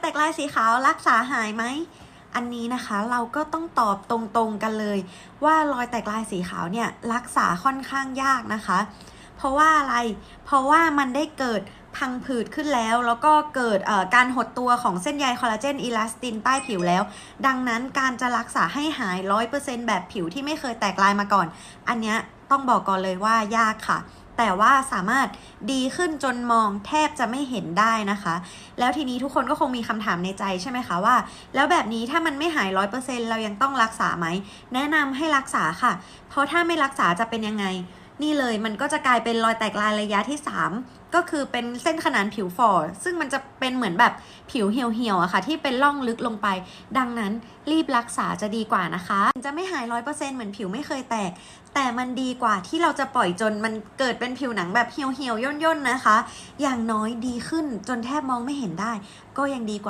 แตกลายสีขาวรักษาหายไหม อันนี้นะคะเราก็ต้องตอบตรงๆกันเลย ว่ารอยแตกลายสีขาวเนี่ยรักษาค่อนข้างยากนะคะ เพราะว่าอะไร เพราะว่ามันได้เกิดพังผืดขึ้นแล้วแล้วก็เกิดการหดตัวของเส้นใยคอลลาเจนอิลาสตินใต้ผิวแล้ว ดังนั้นการจะรักษาให้หาย 100%แบบผิวที่ไม่เคยแตกลายมาก่อน อันเนี้ยต้องบอกก่อนเลยว่ายากค่ะ แต่ว่าสามารถดีขึ้นจนมองแทบจะไม่เห็นได้นะคะ แล้วทีนี้ทุกคนก็คงมีคำถามในใจใช่ไหมคะว่า แล้วแบบนี้ถ้ามันไม่หาย 100%เรายังต้องรักษาไหม แนะนำให้รักษาค่ะ เพราะถ้าไม่รักษาจะเป็นยังไง นี่เลยมันก็จะกลายเป็นรอยแตกลายระยะที่ 3 ก็คือเป็นเส้นขนานผิวฝ่อซึ่งมันจะเป็นเหมือนแบบผิวเหี่ยวๆอะค่ะ ที่เป็นร่องลึกลงไป ดังนั้นรีบรักษาจะดีกว่านะคะจะไม่หายร้อยเปอร์เซ็นต์เหมือนผิวไม่เคยแตก แต่มันดีกว่าที่เราจะปล่อยจนมันเกิดเป็นผิวหนังแบบเหี่ยวๆย่นๆนะคะ อย่างน้อยดีขึ้นจนแทบมองไม่เห็นได้ ก็ยังดีกว่า